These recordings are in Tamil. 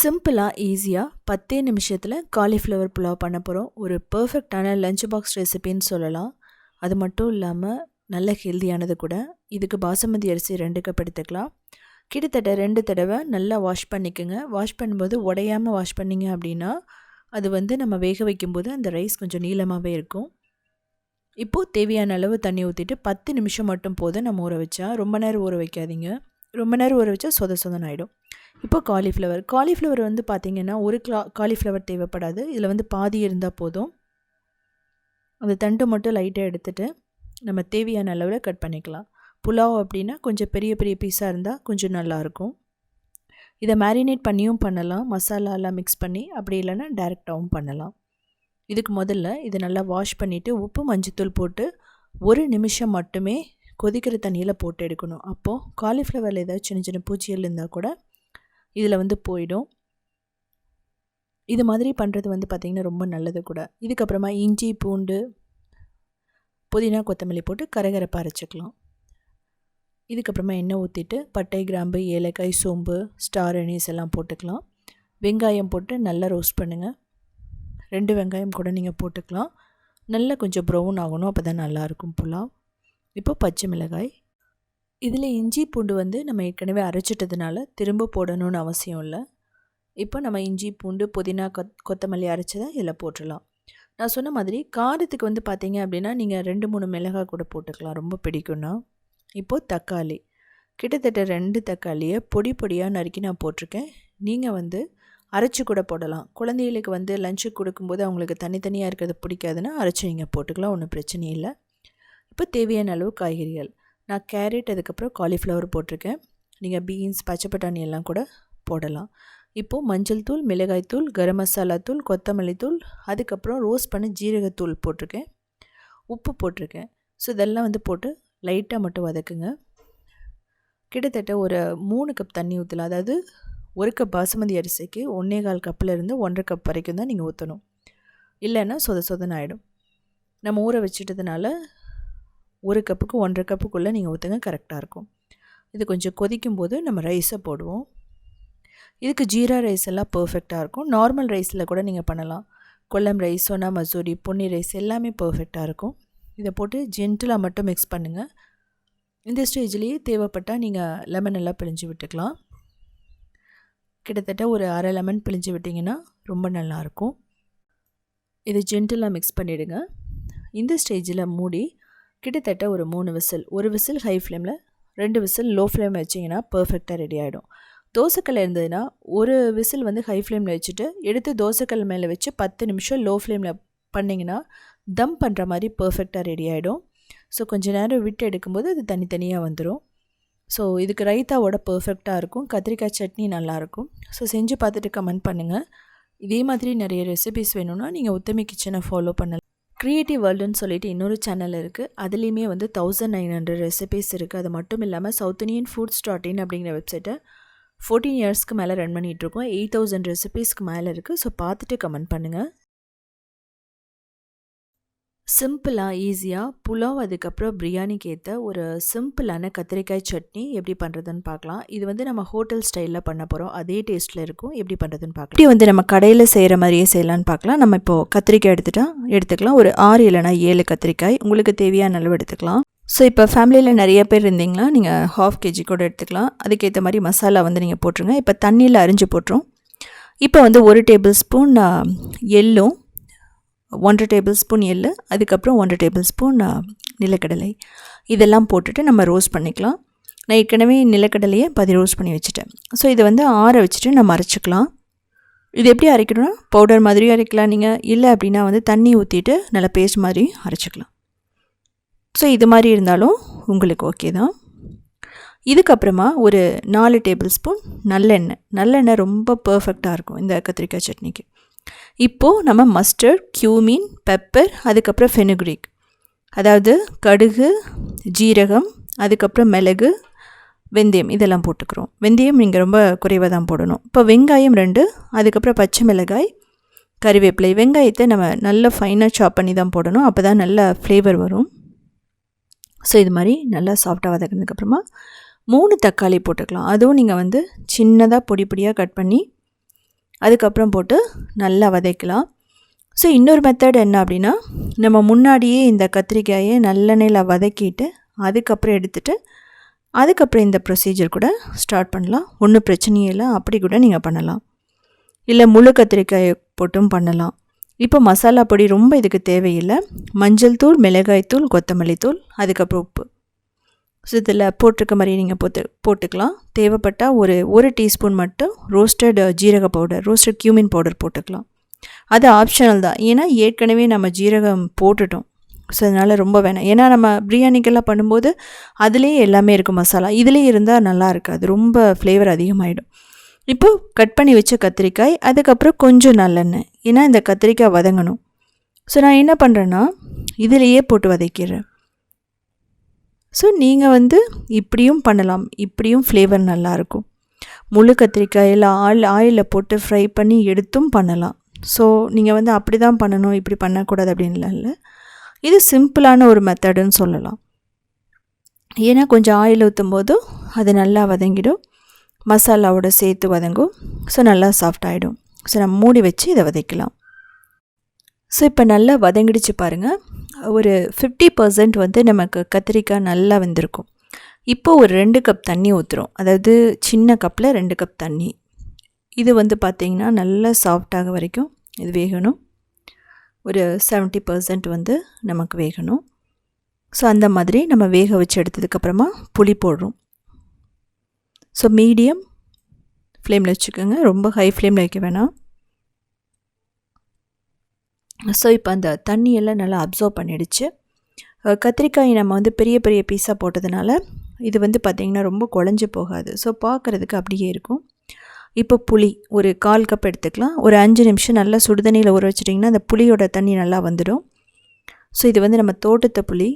சிம்பிளாக ஈஸியாக பத்தே நிமிஷத்தில் காலிஃப்ளவர் புலாவ் பண்ண போகிறோம் ஒரு பர்ஃபெக்டான லஞ்ச் பாக்ஸ் ரெசிபின்னு சொல்லலாம். அது மட்டும் இல்லாமல் நல்ல ஹெல்தியானது கூட. இதுக்கு பாசுமதி அரிசி ரெண்டு கப் எடுத்துக்கலாம். கிட்டத்தட்ட ரெண்டு தடவை நல்லா வாஷ் பண்ணிக்கோங்க. வாஷ் பண்ணும்போது உடையாமல் வாஷ் பண்ணிங்க அப்படின்னா அது வந்து நம்ம வேக வைக்கும்போது அந்த ரைஸ் கொஞ்சம் நீளமாகவே இருக்கும். இப்போது தேவையான அளவு தண்ணி ஊற்றிட்டு பத்து நிமிஷம் மட்டும் போதும் நம்ம ஊற வச்சா. ரொம்ப நேரம் ஊற வைக்காதீங்க. ரொம்ப நேரம் ஊற வச்சா சொத சொதன் ஆகிடும் இப்போ காலிஃப்ளவர் காலிஃப்ளவர் வந்து பார்த்திங்கன்னா ஒரு கிளா காலிஃப்ளவர் தேவைப்படாது. இதில் வந்து பாதி இருந்தால் போதும். அந்த தண்டு மட்டும் லைட்டாக எடுத்துகிட்டு நம்ம தேவையான அளவில் கட் பண்ணிக்கலாம். புலாவ் அப்படின்னா கொஞ்சம் பெரிய பெரிய பீஸாக இருந்தால் கொஞ்சம் நல்லாயிருக்கும். இதை மேரினேட் பண்ணியும் பண்ணலாம். மசாலாலாம் மிக்ஸ் பண்ணி அப்படி இல்லைன்னா டேரெக்டாகவும் பண்ணலாம். இதுக்கு முதல்ல இதை நல்லா வாஷ் பண்ணிவிட்டு உப்பு மஞ்சத்தூள் போட்டு ஒரு நிமிஷம் மட்டுமே கொதிக்கிற தண்ணியில் போட்டு எடுக்கணும். அப்போது காலிஃப்ளவரில் ஏதாவது சின்ன சின்ன பூச்சிகள் இருந்தால் கூட இதில் வந்து போயிடும். இது மாதிரி பண்ணுறது வந்து பார்த்திங்கன்னா ரொம்ப நல்லது கூட. இதுக்கப்புறமா இஞ்சி பூண்டு புதினா கொத்தமல்லி போட்டு கரகரப்பாக அரைச்சிக்கலாம். இதுக்கப்புறமா எண்ணெய் ஊற்றிட்டு பட்டை கிராம்பு ஏலக்காய் சோம்பு ஸ்டார் அனீஸ் எல்லாம் போட்டுக்கலாம். வெங்காயம் போட்டு நல்லா ரோஸ்ட் பண்ணுங்கள் ரெண்டு வெங்காயம் கூட நீங்கள் போட்டுக்கலாம். நல்லா கொஞ்சம் ப்ரௌன் ஆகணும் அப்போ தான் நல்லாயிருக்கும் புலாவ். இப்போ பச்சை மிளகாய் இதில் இஞ்சி பூண்டு வந்து நம்ம ஏற்கனவே அரைச்சிட்டதுனால திரும்ப போடணும்னு அவசியம் இல்லை. இப்போ நம்ம இஞ்சி பூண்டு புதினா கொத் கொத்தமல்லி அரைச்சதை இதில் போட்டுடலாம். நான் சொன்ன மாதிரி காரத்துக்கு வந்து பார்த்தீங்க அப்படின்னா நீங்கள் ரெண்டு மூணு மிளகாய் கூட போட்டுக்கலாம். ரொம்ப பிடிக்கும்னா. இப்போது தக்காளி. கிட்டத்தட்ட ரெண்டு தக்காளியை பொடி பொடியாக நறுக்கி நான் போட்டிருக்கேன். நீங்கள் வந்து அரைச்சி கூட போடலாம். குழந்தைகளுக்கு வந்து லஞ்சு கொடுக்கும்போது அவங்களுக்கு தனித்தனியாக இருக்கிறது பிடிக்காதுன்னா அரைச்சி நீங்கள் போட்டுக்கலாம். ஒன்றும் பிரச்சனை இல்லை. இப்போ தேவையான அளவு காய்கறிகள். நான் கேரட் அதுக்கப்புறம் காலிஃப்ளவர் போட்டிருக்கேன். நீங்கள் பீன்ஸ் பச்சை பட்டாணி எல்லாம் கூட போடலாம். இப்போது மஞ்சள் தூள் மிளகாய் தூள் கரம் மசாலா தூள் கொத்தமல்லி தூள் அதுக்கப்புறம் ரோஸ் பண்ண ஜீரகத்தூள் போட்டிருக்கேன். உப்பு போட்டிருக்கேன். ஸோ இதெல்லாம் வந்து போட்டு லைட்டாக மட்டும் வதக்குங்க. கிட்டத்தட்ட ஒரு மூணு கப் தண்ணி ஊற்றலாம் அதாவது ஒரு கப் பாசுமதி அரிசிக்கு ஒன்றே கால் கப்பில் இருந்து ஒன்றரை கப் வரைக்கும் தான் நீங்கள் ஊற்றணும் இல்லைன்னா சொத சொதன் ஆகிடும் நம்ம ஊற வச்சுட்டதுனால ஒரு கப்புக்கு ஒன்றரை கப்புக்குள்ளே நீங்கள் ஊற்றுங்க கரெக்டாக இருக்கும். இது கொஞ்சம் கொதிக்கும் போது நம்ம ரைஸை போடுவோம். இதுக்கு ஜீரா ரைஸ் எல்லாம் பர்ஃபெக்டாக இருக்கும். நார்மல் ரைஸில் கூட நீங்கள் பண்ணலாம். கொல்லம் ரைஸ் சோனா மசூரி பொன்னி ரைஸ் எல்லாமே பர்ஃபெக்டாக இருக்கும். இதை போட்டு ஜென்டிலாக மட்டும் மிக்ஸ் பண்ணுங்கள் இந்த ஸ்டேஜ்லேயே தேவைப்பட்டால் நீங்கள் லெமன் எல்லாம் பிழிஞ்சு விட்டுக்கலாம். கிட்டத்தட்ட ஒரு அரை லெமன் பிழிஞ்சு விட்டிங்கன்னா ரொம்ப நல்லாயிருக்கும் இது ஜென்டிலாக மிக்ஸ் பண்ணிவிடுங்க இந்த ஸ்டேஜில் மூடி கிட்டத்தட்ட ஒரு மூணு விசில். ஒரு விசில் ஹை ஃப்ளேமில் ரெண்டு விசில் லோ ஃப்ளேம் வச்சிங்கன்னா பர்ஃபெக்டாக ரெடி ஆகிடும் தோசைக்கல் இருந்ததுன்னா ஒரு விசில் வந்து ஹை ஃப்ளேமில் வச்சுட்டு எடுத்து தோசைக்கல் மேலே வச்சு பத்து நிமிஷம் லோ ஃப்ளேமில் பண்ணிங்கன்னா தம் பண்ணுற மாதிரி பர்ஃபெக்டாக ரெடி ஆகிடும் ஸோ கொஞ்சம் நேரம் விட்டு எடுக்கும்போது அது தனித்தனியாக வந்துடும் ஸோ இதுக்கு ரைத்தாவோட பர்ஃபெக்டாக இருக்கும். கத்திரிக்காய் சட்னி நல்லாயிருக்கும் ஸோ செஞ்சு பார்த்துட்டு கமெண்ட் பண்ணுங்கள் இதே மாதிரி நிறைய ரெசிபிஸ் வேணும்னா நீங்கள் உத்தமி கிச்சனை ஃபாலோ பண்ணலாம். க்ரியேட்டிவ் வேர்ல்டுன்னு சொல்லிட்டு இன்னொரு சேனல் இருக்குது அதுலேயுமே வந்து தௌசண்ட் நைன் ஹண்ட்ரட் ரெசிபீஸ் இருக்குது அது மட்டும் இல்லாமல் south Indian foods dot in அப்படிங்கிற வெப்சைட்டை ஃபோர்டீன் இயர்ஸ்க்கு மேலே ரன் பண்ணிகிட்ருக்கோம் எயிட் தௌசண்ட் ரெசிபீஸ்க்கு மேலே இருக்குது ஸோ பார்த்துட்டு கமெண்ட் பண்ணுங்கள் சிம்பிளாக ஈஸியாக புலாவ் அதுக்கப்புறம் பிரியாணிக்கு ஏற்ற ஒரு சிம்பிளான கத்திரிக்காய் சட்னி எப்படி பண்ணுறதுன்னு பார்க்கலாம். இது வந்து நம்ம ஹோட்டல் ஸ்டைலில் பண்ண போகிறோம் அதே டேஸ்ட்டில் இருக்கும். எப்படி பண்ணுறதுன்னு பார்க்கலாம். இப்படி வந்து நம்ம கடையில் செய்கிற மாதிரியே செய்யலான்னு பார்க்கலாம். நம்ம இப்போது கத்திரிக்காய் எடுத்துட்டா எடுத்துக்கலாம். ஒரு ஆறு இல்லைனா ஏழு கத்திரிக்காய். உங்களுக்கு தேவையான அளவு எடுத்துக்கலாம். ஸோ இப்போ ஃபேமிலியில் நிறைய பேர் இருந்தீங்கன்னா நீங்கள் ஹாஃப் கேஜி கூட எடுத்துக்கலாம். அதுக்கேற்ற மாதிரி மசாலா வந்து நீங்கள் போட்டுருங்க. இப்போ தண்ணியில் அரிஞ்சு போட்டுரும். இப்போ வந்து ஒரு டேபிள் ஸ்பூன் எள்ளும் ஒன்றரை டேபிள் ஸ்பூன் எள் அதுக்கப்புறம் ஒன்றரை டேபிள் ஸ்பூன் நிலக்கடலை. இதெல்லாம் போட்டுட்டு நம்ம ரோஸ்ட் பண்ணிக்கலாம். நான் ஏற்கனவே நிலக்கடலையை பதி ரோஸ்ட் பண்ணி வச்சுட்டேன். ஸோ இதை வந்து ஆற வச்சுட்டு நம்ம அரைச்சிக்கலாம் இது எப்படி அரைக்கணும்னா பவுடர் மாதிரியும் அரைக்கலாம் நீங்கள் இல்லை அப்படின்னா வந்து தண்ணி ஊற்றிட்டு நல்லா பேஸ்ட் மாதிரி அரைச்சிக்கலாம். ஸோ இது மாதிரி இருந்தாலும் உங்களுக்கு ஓகே தான். இதுக்கப்புறமா ஒரு நாலு டேபிள் ஸ்பூன் நல்லெண்ணெய். நல்லெண்ணெய் ரொம்ப பர்ஃபெக்டாக இருக்கும் இந்த கத்திரிக்காய் சட்னிக்கு. இப்போது நம்ம மஸ்டர்ட் க்யூமீன் பெப்பர் அதுக்கப்புறம் ஃபெனுக்ரிக் அதாவது கடுகு ஜீரகம் அதுக்கப்புறம் மிளகு வெந்தயம் இதெல்லாம் போட்டுக்கிறோம். வெந்தயம் நீங்கள் ரொம்ப குறைவாக தான் போடணும். இப்போ வெங்காயம் ரெண்டு அதுக்கப்புறம் பச்சை மிளகாய் கறிவேப்பிலை. வெங்காயத்தை நம்ம நல்லா ஃபைனாக சாப் பண்ணி தான் போடணும். அப்போ தான் நல்ல ஃப்ளேவர் வரும். ஸோ இது மாதிரி நல்லா சாஃப்டாக வதக்கினதுக்கப்புறமா மூணு தக்காளி போட்டுக்கலாம். அதுவும் நீங்கள் வந்து சின்னதாக பொடி பொடியாக கட் பண்ணி அதுக்கப்புறம் போட்டு நல்லா வதக்கலாம். ஸோ இன்னொரு மெத்தட் என்ன அப்படின்னா நம்ம முன்னாடியே இந்த கத்திரிக்காயை நல்லெண்ணெயில் வதக்கிட்டு அதுக்கப்புறம் எடுத்துகிட்டு அதுக்கப்புறம் இந்த ப்ரொசீஜர் கூட ஸ்டார்ட் பண்ணலாம். ஒன்றும் பிரச்சனையே இல்லை. அப்படி கூட நீங்கள் பண்ணலாம். இல்லை முழு கத்திரிக்காயை போட்டும் பண்ணலாம். இப்போ மசாலா பொடி ரொம்ப இதுக்கு தேவையில்லை. மஞ்சள் தூள் மிளகாய் தூள் கொத்தமல்லி தூள் அதுக்கப்புறம் உப்பு. ஸோ இதில் போட்டிருக்க மாதிரி நீங்கள் போட்டு போட்டுக்கலாம். தேவைப்பட்டால் ஒரு ஒரு டீஸ்பூன் மட்டும் ரோஸ்டட் ஜீரக பவுடர் ரோஸ்டட் கியூமின் பவுடர் போட்டுக்கலாம். அது ஆப்ஷனல் தான். ஏன்னா ஏற்கனவே நம்ம ஜீரகம் போட்டுட்டோம். ஸோ அதனால் ரொம்ப வேணாம். ஏன்னா நம்ம பிரியாணிக்கெல்லாம் பண்ணும்போது அதுலேயே எல்லாமே இருக்கும் மசாலா. இதிலே இருந்தால் நல்லா இருக்காது. ரொம்ப ஃப்ளேவர் அதிகமாகிடும் இப்போது கட் பண்ணி வச்ச கத்திரிக்காய் அதுக்கப்புறம் கொஞ்சம் நல்லெண்ணெய். ஏன்னா இந்த கத்திரிக்காய் வதங்கணும். ஸோ நான் என்ன பண்ணுறேன்னா இதிலையே போட்டு வதக்கிடுறேன். ஸோ நீங்கள் வந்து இப்படியும் பண்ணலாம். இப்படியும் ஃப்ளேவர் நல்லாயிருக்கும் முழு கத்திரிக்காயில் ஆயில் ஆயிலில் போட்டு ஃப்ரை பண்ணி எடுத்தும் பண்ணலாம். ஸோ நீங்கள் வந்து அப்படி தான் பண்ணணும். இப்படி பண்ணக்கூடாது அப்படின்லாம் இல்லை. இது சிம்பிளான ஒரு மெத்தடுன்னு சொல்லலாம். ஏன்னா கொஞ்சம் ஆயில் ஊற்றும் போதும் அது நல்லா வதங்கிடும். மசாலாவோட சேர்த்து வதங்கும். ஸோ நல்லா சாஃப்ட் ஆகிடும் ஸோ நம்ம மூடி வச்சு இதை வதக்கலாம். ஸோ இப்போ நல்லா வதங்கிடுச்சு பாருங்கள் ஒரு ஃபிஃப்டி பர்சன்ட் வந்து நமக்கு கத்திரிக்காய் நல்லா வந்திருக்கும். இப்போது ஒரு ரெண்டு கப் தண்ணி ஊற்றுறோம் அதாவது சின்ன கப்பில் ரெண்டு கப் தண்ணி. இது வந்து பார்த்திங்கன்னா நல்லா சாஃப்டாக வரைக்கும் இது வேகணும். ஒரு செவன்ட்டி பர்சன்ட் வந்து நமக்கு வேகணும். ஸோ அந்த மாதிரி நம்ம வேக வச்சு எடுத்ததுக்கப்புறமா புளி போடுறோம். ஸோ மீடியம் ஃப்ளேமில் வச்சுக்கோங்க. ரொம்ப ஹை ஃப்ளேமில் வைக்க வேணாம். ஸோ இப்போ அந்த தண்ணியெல்லாம் நல்லா அப்சர்வ் பண்ணிடுச்சு. கத்திரிக்காய் நம்ம வந்து பெரிய பெரிய பீஸாக போட்டதுனால இது வந்து பார்த்திங்கன்னா ரொம்ப குழஞ்சி போகாது. ஸோ பார்க்குறதுக்கு அப்படியே இருக்கும். இப்போ புளி ஒரு கால் கப் எடுத்துக்கலாம். ஒரு அஞ்சு நிமிஷம் நல்லா சுடுதண்ணியில் ஊற வச்சிட்டிங்கன்னா அந்த புளியோட தண்ணி நல்லா வந்துடும். ஸோ இது வந்து நம்ம தோட்டத்தை புளி.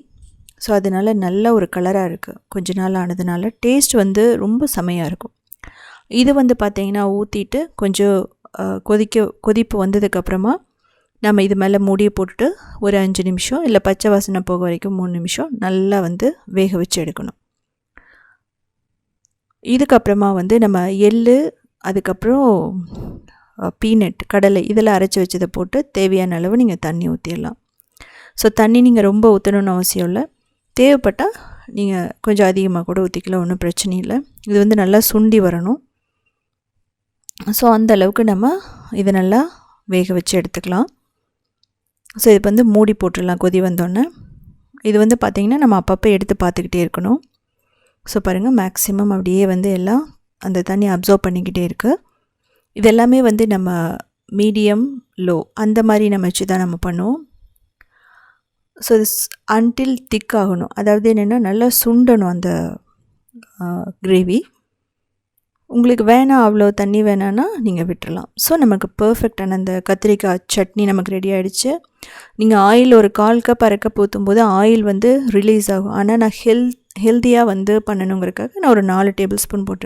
ஸோ அதனால் நல்ல ஒரு கலராக இருக்குது கொஞ்ச நாள் ஆனதுனால டேஸ்ட் வந்து ரொம்ப செமையாக இருக்கும். இது வந்து பார்த்திங்கன்னா ஊற்றிட்டு கொஞ்சம் கொதிக்க கொதிப்பு வந்ததுக்கப்புறமா நம்ம இது மேலே மூடியை போட்டுட்டு ஒரு அஞ்சு நிமிஷம் இல்லை பச்சை வாசனை போக வரைக்கும் மூணு நிமிஷம் நல்லா வந்து வேக வச்சு எடுக்கணும். இதுக்கப்புறமா வந்து நம்ம எள் அதுக்கப்புறம் பீனட் கடலை இதெல்லாம் அரைச்சி வச்சதை போட்டு தேவையான அளவு நீங்கள் தண்ணி ஊற்றிடலாம் ஸோ தண்ணி நீங்கள் ரொம்ப ஊற்றணுன்னு அவசியம் இல்லை. தேவைப்பட்டால் நீங்கள் கொஞ்சம் அதிகமாக கூட ஊற்றிக்கலாம் ஒன்றும் பிரச்சனை இல்லை. இது வந்து நல்லா சுண்டி வரணும். ஸோ அந்த அளவுக்கு நம்ம இதை நல்லா வேக வச்சு எடுத்துக்கலாம். ஸோ இது வந்து மூடி போட்டுடலாம் கொதி வந்தோடனே. இது வந்து பார்த்திங்கன்னா நம்ம அப்பப்போ எடுத்து பார்த்துக்கிட்டே இருக்கணும். ஸோ பாருங்கள் மேக்ஸிமம் அப்படியே வந்து எல்லாம் அந்த தண்ணி அப்சர்வ் பண்ணிக்கிட்டே இருக்குது இது எல்லாமே வந்து நம்ம மீடியம் லோ அந்த மாதிரி நம்ம வச்சு தான் நம்ம பண்ணுவோம். ஸோ இது அன்டில் திக் ஆகணும். அதாவது என்னென்னா நல்லா சுண்டணும் அந்த கிரேவி உங்களுக்கு வேணாம் அவ்வளோ தண்ணி வேணான்னா நீங்கள் விட்டுறலாம். ஸோ நமக்கு பர்ஃபெக்டான அந்த கத்திரிக்காய் சட்னி நமக்கு ரெடி ஆகிடுச்சு நீங்கள் ஆயில் ஒரு கால் கப் அரைக்க ஊற்றும் போது ஆயில் வந்து ரிலீஸ் ஆகும். ஆனால் நான் ஹெல்த் ஹெல்த்தியாக வந்து பண்ணணுங்கிறக்காக நான் ஒரு நாலு டேபிள் ஸ்பூன் போட்டிருக்கேன்.